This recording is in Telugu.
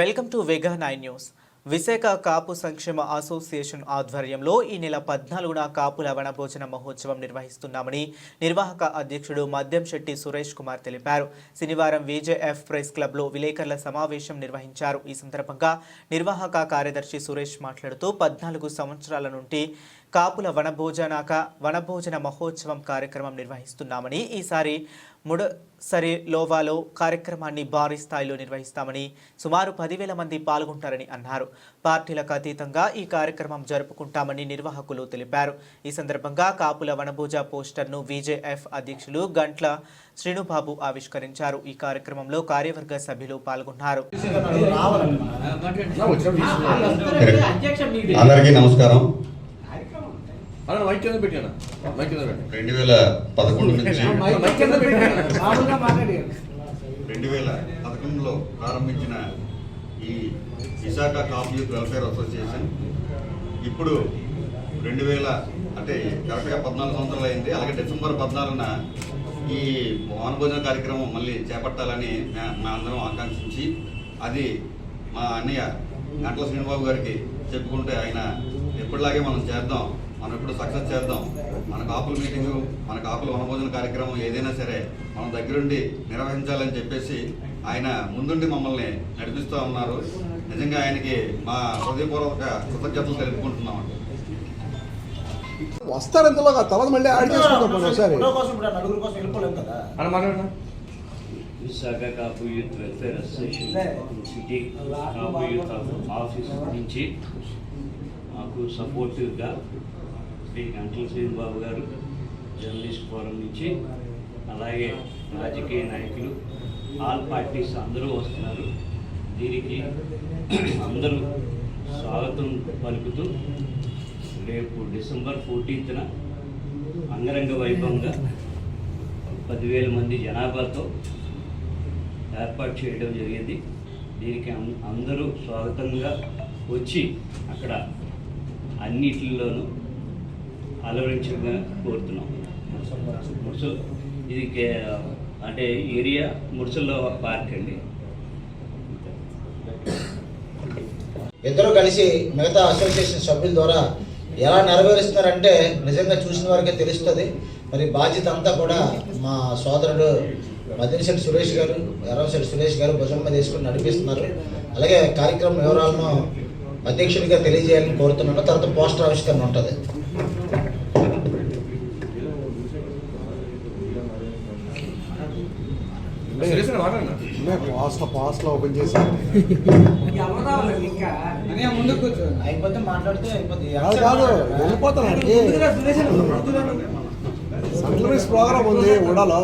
Welcome to Vega nine news. Visakha Kapu సంక్షేమ అసోసియేషన్ ఆధ్వర్యంలో ఈ నెల పద్నాలుగున కాపుల వనభోజన మహోత్సవం నిర్వహిస్తున్నామని నిర్వాహక అధ్యక్షుడు మద్యం శెట్టి సురేష్ కుమార్ తెలిపారు. శనివారం విజేఎఫ్ ప్రెస్ క్లబ్లో విలేకరుల సమావేశం నిర్వహించారు. ఈ సందర్భంగా నిర్వాహక కార్యదర్శి సురేష్ మాట్లాడుతూ పద్నాలుగు సంవత్సరాల నుండి కాపుల వనభోజనాక వనభోజన మహోత్సవం కార్యక్రమం నిర్వహిస్తున్నామని ఈసారి ముడసరి లోవాలో కార్యక్రమాన్ని భారీ స్థాయిలో నిర్వహిస్తామని సుమారు పదివేల మంది పాల్గొంటారని అన్నారు పార్టీలకు అతీతంగా ఈ కార్యక్రమం జరుపుకుంటామని నిర్వాహకులు తెలిపారు ఈ సందర్భంగా కాపుల వనభోజ పోస్టర్ను విజేఎఫ్ అధ్యక్షులు గంట్ల శ్రీనుబాబు ఆవిష్కరించారు ఈ కార్యక్రమంలో కార్యవర్గ సభ్యులు పాల్గొన్నారు అందరికీ నమస్కారం అలా మైక్ కింద పెట్టాను మైక్ కింద పెట్టాను రెండు వేల పదకొండు నుంచి మైక్ కింద పెట్టాను రెండు వేల పదకొండులో ప్రారంభించిన ఈ విశాఖ యూత్ వెల్ఫేర్ అసోసియేషన్ ఇప్పుడు రెండు వేల అంటే కరెక్ట్గా పద్నాలుగు సంవత్సరాలు అయింది. అలాగే డిసెంబర్ పద్నాలుగున ఈ వనభోజన కార్యక్రమం మళ్ళీ చేపట్టాలని మే- మా అందరం ఆకాంక్షించి అది మా అన్నయ్య గంటల శ్రీనిబాబు గారికి చెప్పుకుంటే ఆయన ఎప్పటిలాగే మనం చేద్దాం. మనం ఎప్పుడు సక్సెస్ చేద్దాం. మన కాపుల మీటింగు మన కాపుల వనభోజన కార్యక్రమం ఏదైనా సరే మనం దగ్గరుండి నిర్వహించాలని చెప్పేసి ఆయన ముందుండి మమ్మల్ని నడిపిస్తూ ఉన్నారు. నిజంగా ఆయనకి మా హృదయపూర్వక కృతజ్ఞతలు తెలుపుకుంటున్నామండి. వస్తారు ఇంతలోగా తర్వాత మళ్ళీ యాడ్ చేసుకుంటాం ఒకసారి. Visakha Kapu youth welfare association city Kapu youth office నుంచి మాకు సపోర్టివ్గా శ్రీ గంటల శ్రీనిబాబు గారు జర్నలిస్ట్ ఫోరం నుంచి అలాగే రాజకీయ నాయకులు ఆల్ పార్టీస్ అందరూ వస్తున్నారు. దీనికి అందరూ స్వాగతం పలుకుతూ రేపు డిసెంబర్ ఫోర్టీన్త్న అంగరంగ వైభవంగా పదివేల మంది జనాభాతో ఏర్పాటు చేయడం జరిగింది. దీనికి అం- అందరూ స్వాగతంగా వచ్చి అక్కడ అన్నిటిలోనూ అలవరించగా కోరుతున్నాం. ముడుసు ఇది అంటే ఏరియా ముడుసుల్లో పార్క్ అండి. ఇద్దరు కలిసి మిగతా అసోసియేషన్ సభ్యుల ద్వారా ఎలా నెరవేరుస్తున్నారంటే నిజంగా చూసిన వారికే తెలుస్తుంది. మరి బాధ్యత అంతా కూడా మా సోదరుడు మదినశెట్టి సురేష్ గారు ఎర్రంశెట్టి సురేష్ గారు భుజం మీద వేసుకుని నడిపిస్తున్నారు. అలాగే కార్యక్రమం వివరాలను అధ్యక్షుడిగా తెలియజేయాలని కోరుతున్నాను. తర్వాత పోస్టర్ ఆవిష్కరణ ఉంటుంది. పాస్ట్ పాస్ట్లో ఓపెన్ చేసి. అయిపోతే మాట్లాడితే అయిపోతుంది కాదు వెళ్ళిపోతాను. సెంట్రల్ ప్రోగ్రామ్ ఉంది ఉడాలో?